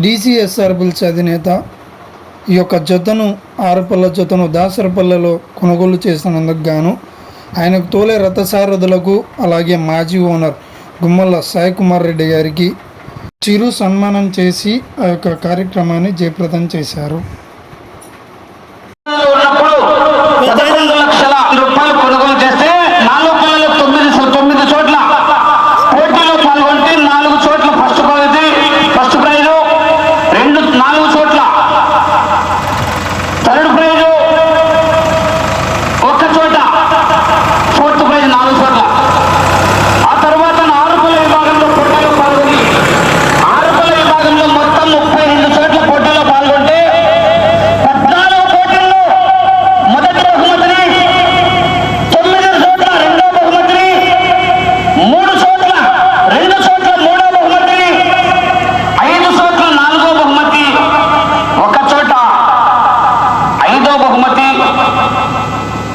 DCSR అధినేత ఈ యొక్క జతను ఆరుపల్ల జతను దాసరపల్లెలో కొనుగోలు చేసినందుకు గాను ఆయనకు తోలే రథసారథులకు అలాగే మాజీ ఓనర్ గుమ్మల్ల సాయి కుమార్ రెడ్డి గారికి చిరు సన్మానం చేసి ఆ యొక్క కార్యక్రమాన్ని జయప్రదం చేశారు.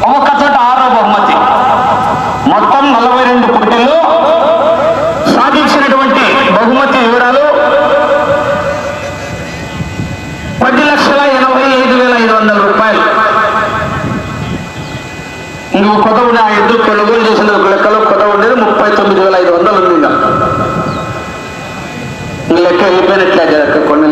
బహుమతి చోట ఆరో బహుమతి. మొత్తం నలభై రెండు పోటీల్లో సాధించినటువంటి బహుమతి వివరాలు పది లక్షల ఎనభై ఐదు వేల ఐదు వందల రూపాయలు. నువ్వు కొత్త ఉండే ఆ ఎద్దు కొనుగోలు చేసిన లెక్కలో కొత్త ఉండేది ముప్పై తొమ్మిది వేల ఐదు వందలు ఉంది లెక్క వెళ్ళిపోయినట్లే కొన్ని.